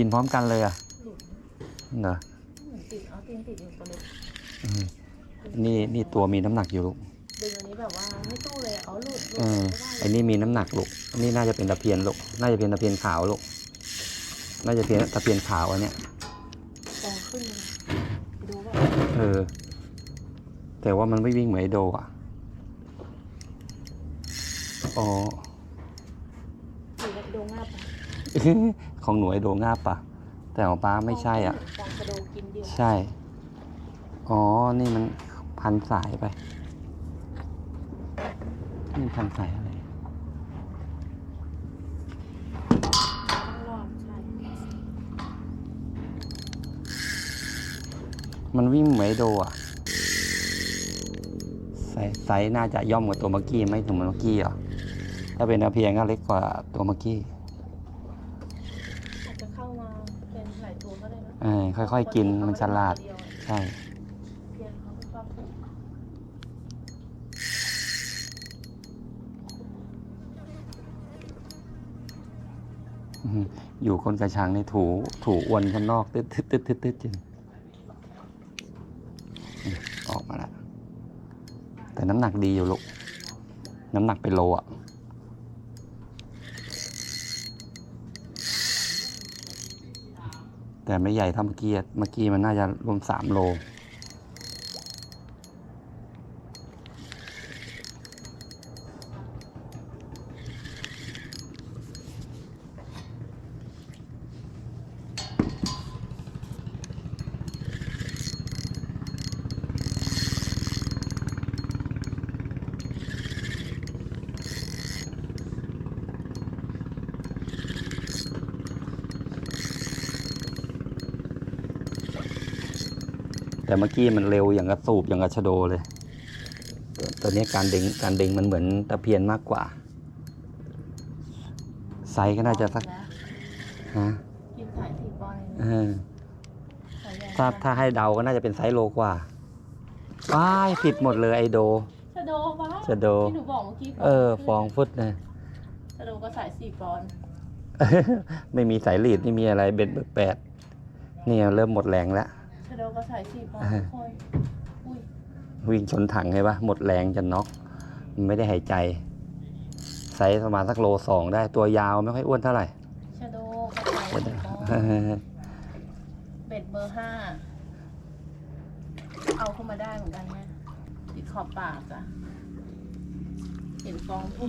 กินพร้อมกันเลยอะหลุดเหรอเหมือนติดเอาตีนติดอยู่ตัวเล็กอืมนี่นี่ตัวมีน้ำหนักอยู่ลูกดึงอันนี้แบบว่าไม่ตู้เลยอะเอาหลุดหลุดเออไม่ได้ไอ้นี่มีน้ำหนักลูกอันนี่น่าจะเป็นตะเพียนลูกน่าจะเป็นตะเพียนขาวลูกน่าจะเป็นตะเพียนขาวอันเนี้ยฟองขึ้นเลยไปดูว่าเออ แต่ว่ามันไม่วิ่งเหมือนไอโดอะอ๋อหรือว่าโดนง่าปะ ของหนูไอโดงาบปะแต่ของป้าไม่ใช่อะฟองกระโดดกินเดียวใช่ อ๋อ นี่มันพันสายไป นี่พันสายอะไร ต้องรอดใช่มันวิ่งเหมือนไอโดอะไซส์ไซส์น่าจะย่อมกว่าตัวเมื่อกี้ไม่ถึงเมื่อกี้หรอ ถ้าเป็นอาเพียงก็เล็กกว่าตัวเมื่อกี้อาจจะ เข้ามาเป็นหลายตัวก็ได้นะเออค่อยๆกินมันฉลาดเยวอะใช่ เพียงเขาไม่ชอบกินอืมอยู่คนกระชังในถูถูอ้วนข้างนอกตึ๊ดตึ๊ดตึ๊ดตึ๊ดตึ๊ดจริงอืมออกมาแล้วแต่น้ำหนักดีอยู่ลูก น้ำหนักเป็นโลอะ แต่ไม่ใหญ่เท่าเมื่อกี้ เมื่อกี้มันน่าจะรวมสามโล แต่เมื่อกี้มันเร็วอย่างกระสูบอย่างกระชะโดเลยตัวตัวนี้การเด้งการเด้งมันเหมือนตะเพียนมากกว่า ไซส์ก็น่าจะสักนะฮะกินสายสี่ปอนด์เออสายใหญ่ถ้าถ้าให้เดาก็น่าจะเป็นไซส์โลกว่าว้ายผิดหมดเลยไอโดชะโดปะชะโดที่หนูบอกเมื่อกี้เออฟองฟุตนะชะโดก็สายสี่ปอนด์ไม่มีสายลีดไม่มีอะไรเบ็ดเบิกแปดเนี่ยเริ่มหมดแรงแล้ว ชะโดก็สายสี่ปอนด์อ่าทุกคนอุ้ยวิ่งชนถังใช่ปะหมดแรงจะน็อกมันไม่ได้หายใจไซส์ประมาณสักโลสองได้ตัวยาวไม่ค่อยอ้วนเท่าไหร่ชะโดก็สายสี่ปอนด์เบ็ดเบอร์ห้าเอาเข้ามาได้เหมือนกันเนี่ยติดขอบปากอะเห็นฟองพุ่